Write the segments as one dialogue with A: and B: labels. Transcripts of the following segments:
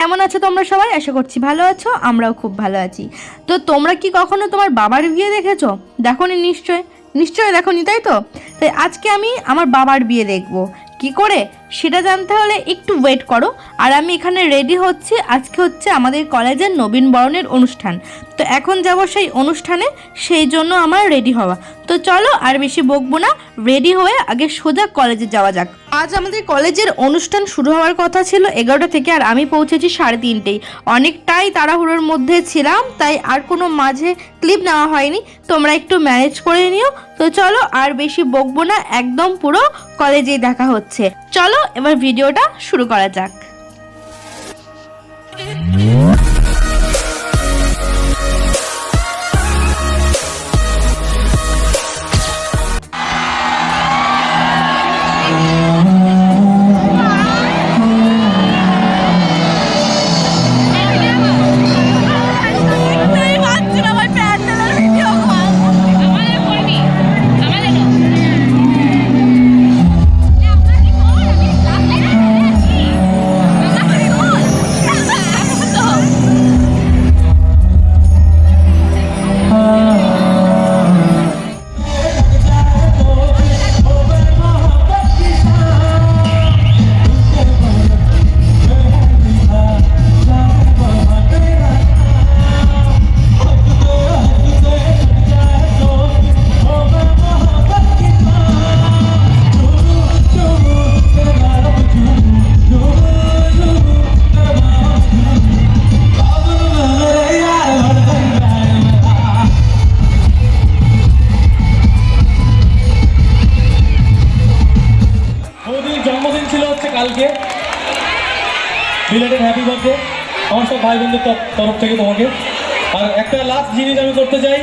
A: কেমন আছো তোমরা সবাই? আশা করছি ভালো আছো, আমরাও খুব ভালো আছি। তো তোমরা কি কখনো তোমার বাবার বিয়ে দেখেছ? দেখোনি নিশ্চয়। নিশ্চয়ই দেখোনি, তাই তো? তাই আজকে আমি আমার বাবার বিয়ে দেখব। কি করে? সেটা জানতে হলে একটু ওয়েট করো। আর আমি এখানে রেডি হচ্ছি। আজকে হচ্ছে আমাদের কলেজের নবীন বরণের অনুষ্ঠান। তো এখন যাব সেই অনুষ্ঠানে, সেই জন্য আমার রেডি হওয়া। তো চলো আর বেশি বকবো না রেডি হয়ে আগে সোজা কলেজে যাওয়া যাক। আজ আমাদের কলেজের অনুষ্ঠান শুরু হওয়ার কথা ছিল এগারোটা থেকে, আর আমি পৌঁছেছি সাড়ে তিনটেই। অনেকটাই তাড়াহুড়োর মধ্যে ছিলাম, তাই আর কোনো মাঝে ক্লিপ নেওয়া হয়নি। তোমরা একটু ম্যানেজ করে নিও। তো চলো আর বেশি বকবো না, একদম পুরো কলেজেই দেখা হচ্ছে। চলো এবার ভিডিওটা শুরু করা যাক।
B: রিলেটেড হ্যাপি বার্থডে আমার সব ভাই বোনদের তরফ থেকে তোমাকে। আর একটা লাস্ট জিনিস আমি করতে চাই।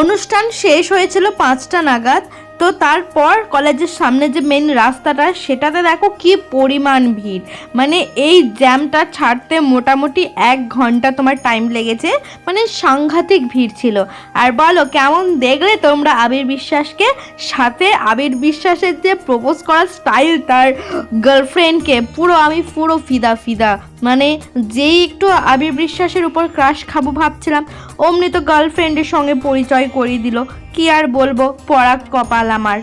A: অনুষ্ঠান শেষ হয়েছিল পাঁচটা নাগাদ। তো তারপর কলেজের সামনে যে মেন রাস্তাটা, সেটাতে দেখো কি পরিমাণ ভিড়। মানে এই জ্যামটা ছাড়তে মোটামুটি এক ঘণ্টা তোমার টাইম লেগেছে। মানে সাংঘাতিক ভিড় ছিল। আর বলো, কেমন দেখলে তোমরা আবির বিশ্বাসকে? সাথে আবির বিশ্বাসের যে প্রপোজ করার স্টাইল তার গার্লফ্রেন্ডকে পুরো আমি পুরো ফিদা ফিদা। মানে যেই একটু আবির বিশ্বাসের উপর ক্রাশ খাব ভাবছিলাম, অমনি তো গার্লফ্রেন্ডের সঙ্গে পরিচয় করিয়ে দিল। কি আর বলব, পরাগ কপাল আমার।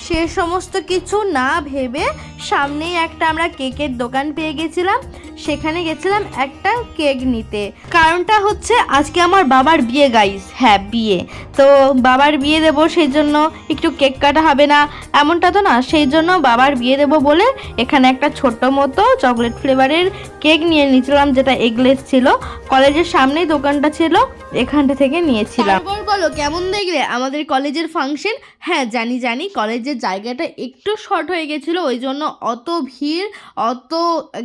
A: সে সমস্ত কিছু না ভেবে সামনেই একটা আমরা কেকের দোকান পেয়ে গেছিলাম। সেখানে গেছিলাম একটা কেক নিতে। কারণটা হচ্ছে আজকে আমার বাবার বিয়ে গাইস হ্যাঁ বিয়ে। তো বাবার বিয়ে দেবো সেই জন্য একটু কেক কাটা হবে না। এমনটা তো না, সেই জন্য বাবার বিয়ে দেবো বলে এখানে একটা ছোট্ট মতো চকলেট ফ্লেভারের কেক নিয়ে নিয়েছিলাম, যেটা এগলেস ছিল। কলেজের সামনেই দোকানটা ছিল, এখানটা থেকে নিয়েছিলাম। বলো, কেমন দেখলে আমাদের কলেজের ফাংশন? হ্যাঁ জানি জানি। কলেজের জায়গাটা একটু শর্ট হয়ে গেছিল, ওই জন্য অত ভিড়, অত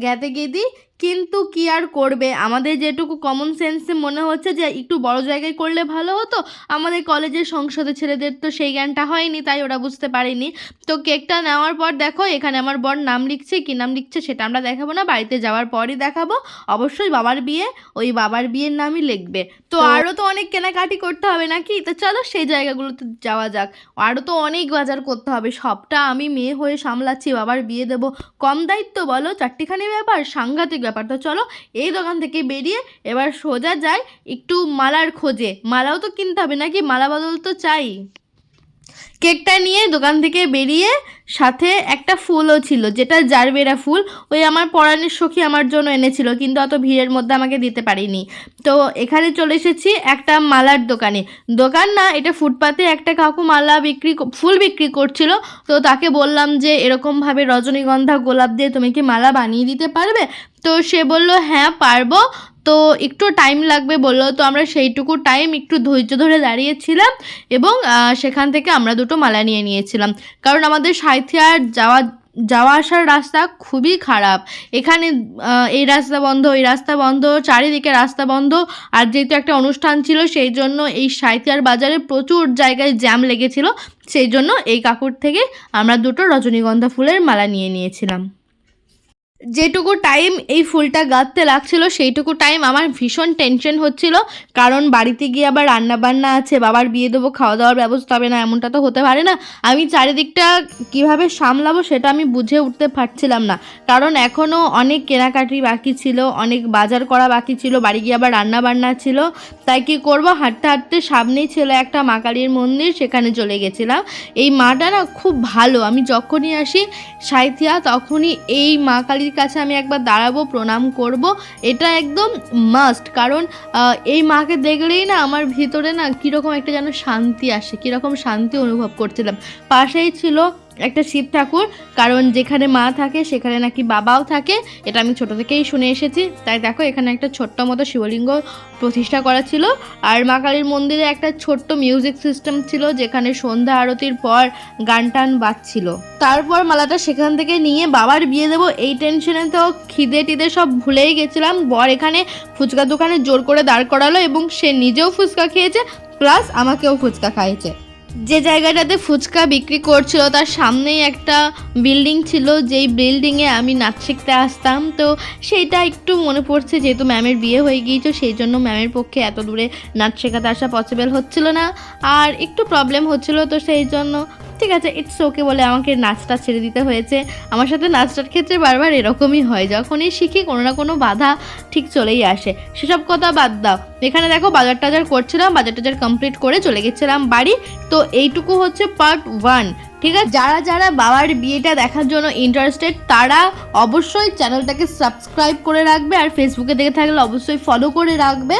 A: গ্যাতে গেদি কিন্তু কি আর করবে? আমাদের যেটুকু কমন সেন্সে মনে হচ্ছে যে একটু বড় জায়গায় করলে ভালো হতো। আমাদের কলেজের সংসদে ছেলেদের তো সেই জ্ঞানটা হয়নি তাই ওরা বুঝতে পারেনি। তো কেকটা নেওয়ার পর দেখো এখানে আমার বর নাম লিখছে কি নাম লিখছে সেটা আমরা দেখাবো না বাড়িতে যাওয়ার পরই দেখাবো। অবশ্যই বাবার বিয়ে ওই বাবার বিয়ের নামই লিখবে। তো আরও তো অনেক কেনাকাটি করতে হবে নাকি? তো চলো সেই জায়গাগুলোতে যাওয়া যাক। আরও তো অনেক বাজার করতে হবে সবটা আমি মেয়ে হয়ে সামলাচ্ছি বাবার বিয়ে দেবো। কম দায়িত্ব বলো চারটিখানি ব্যাপার সাংঘাতিক ব্যাপার। তো চলো এই দোকান থেকে বেরিয়ে এবার সোজা যায় একটু মালার খোঁজে। মালাও তো কিনতে হবে নাকি? মালা বদল তো চাই। কেকটা নিয়ে দোকান থেকে বেরিয়ে সাথে একটা ফুলও ছিল, যেটা জারবেরা ফুল। ওই আমার পরাণের সখী আমার জন্য এনেছিল, কিন্তু অত ভিড়ের মধ্যে আমাকে দিতে পারিনি। তো এখানে চলে এসেছি একটা মালার দোকানে। দোকান না, এটা ফুটপাতে একটা কাকু মালা বিক্রি ফুল বিক্রি করছিল। তো তাকে বললাম যে, এরকমভাবে রজনীগন্ধা গোলাপ দিয়ে তুমি কি মালা বানিয়ে দিতে পারবে? তো সে বলল হ্যাঁ পারব। তো একটু টাইম লাগবে বলল, তো আমরা সেইটুকু টাইম একটু ধৈর্য ধরে দাঁড়িয়েছিলাম এবং সেখান থেকে আমরা দুটো মালা নিয়ে নিয়েছিলাম। কারণ আমাদের সাঁথিয়ার যাওয়া যাওয়া আসার রাস্তা খুবই খারাপ। এখানে এই রাস্তা বন্ধ এই রাস্তা বন্ধ, চারিদিকে রাস্তা বন্ধ। আর যেহেতু একটা অনুষ্ঠান ছিল, সেই জন্য এই সাঁথিয়ার বাজারে প্রচুর জায়গায় জ্যাম লেগেছিল। সেই জন্য এই কাকুর থেকে আমরা দুটো রজনীগন্ধা ফুলের মালা নিয়ে নিয়েছিলাম। যেটুকু টাইম এই ফুলটা গাঁথতে লাগছিল, সেইটুকু টাইম আমার ভীষণ টেনশন হচ্ছিল। কারণ বাড়িতে গিয়ে আবার রান্না বান্না আছে, বাবার বিয়ে দেবো খাওয়া দাওয়ার ব্যবস্থা হবে না, এমনটা তো হতে পারে না। আমি চারিদিকটা কীভাবে সামলাবো সেটা আমি বুঝে উঠতে পারছিলাম না। কারণ এখনও অনেক কেনাকাটি বাকি ছিল, অনেক বাজার করা বাকি ছিল, বাড়ি গিয়ে আবার রান্না বান্না ছিল। তাই কি করব? হাঁটতে হাঁটতে সামনেই ছিল একটা মা কালীর মন্দির, সেখানে চলে গেছিলাম। এই মাটা না খুব ভালো। আমি যখনই আসি সাইথিয়া, তখনই এই মা কালীর কাছে আমি একবার দাঁড়াবো, প্রণাম করব। এটা একদম মাস্ট কারণ এই মাকে দেখলেই না আমার ভিতরে না কীরকম একটা যেন শান্তি আসে, কীরকম শান্তি অনুভব করছিলাম। পাশেই ছিল একটা শিব ঠাকুর, কারণ যেখানে মা থাকে সেখানে নাকি বাবাও থাকে। এটা আমি ছোট থেকেই শুনে এসেছি। তাই দেখো, এখানে একটা ছোট্ট মতো শিবলিঙ্গ প্রতিষ্ঠা করা ছিল। আর মা কালীর মন্দিরে একটা ছোট্ট মিউজিক সিস্টেম ছিল, যেখানে সন্ধ্যা আরতির পর গান টান বাজছিল। তারপর মালাটা সেখান থেকে নিয়ে বাবার বিয়ে দেবো, এই টেনশনে তো খিদে টিদে সব ভুলেই গেছিলাম। বর এখানে ফুচকা দোকানে জোর করে দাঁড় করালো এবং সে নিজেও ফুচকা খেয়েছে, প্লাস আমাকেও ফুচকা খাইয়েছে। যে জায়গাটাতে ফুচকা বিক্রি করছিল, তার সামনেই একটা বিল্ডিং ছিল, যেই বিল্ডিংয়ে আমি নাচ শিখতে আসতাম। তো সেইটা একটু মনে পড়ছে, যেহেতু ম্যামের বিয়ে হয়ে গিয়েছে, সেই জন্য ম্যামের পক্ষে এত দূরে নাচ শেখাতে আসা পসিবল হচ্ছিল না। আর একটু প্রবলেম হচ্ছিল তো সেই জন্য ঠিক আছে ইটস ওকে বলে আমাকে নাচটা ছেড়ে দিতে হয়েছে। আমার সাথে নাচটার ক্ষেত্রে বারবার এরকমই হয়, যখনই শিখি কোনো না কোনো বাধা ঠিক চলেই আসে। সেসব কথা বাদ দাও। এখানে দেখো বাজার টাজার করছিলাম, বাজার টাজার কমপ্লিট করে চলে গেছিলাম বাড়ি। তো এইটুকু হচ্ছে পার্ট ওয়ান ঠিক আছে? যারা যারা বাবার বিয়েটা দেখার জন্য ইন্টারেস্টেড তারা অবশ্যই চ্যানেলটাকে সাবস্ক্রাইব করে রাখবে আর ফেসবুকে দেখে থাকলে অবশ্যই ফলো করে রাখবে।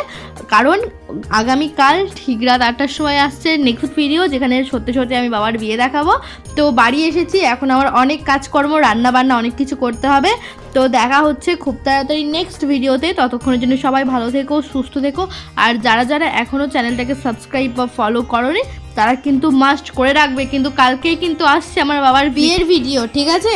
A: কারণ আগামীকাল ঠিক রাত আটটার সময় আসছে নেক্সট ভিডিও যেখানে সত্যি সত্যি আমি বাবার বিয়ে দেখাবো। তো বাড়ি এসেছি, এখন আমার অনেক কাজকর্ম রান্না বান্না অনেক কিছু করতে হবে। তো দেখা হচ্ছে খুব তাড়াতাড়ি নেক্সট ভিডিওতে ততক্ষণের জন্য সবাই ভালো থেকো, সুস্থ থেকো। আর যারা যারা এখনও চ্যানেলটাকে সাবস্ক্রাইব বা ফলো করনি, তারা কিন্তু মাস্ট করে রাখবে। কিন্তু কালকেই কিন্তু আসছে আমার বাবার বিয়ের ভিডিও ঠিক আছে?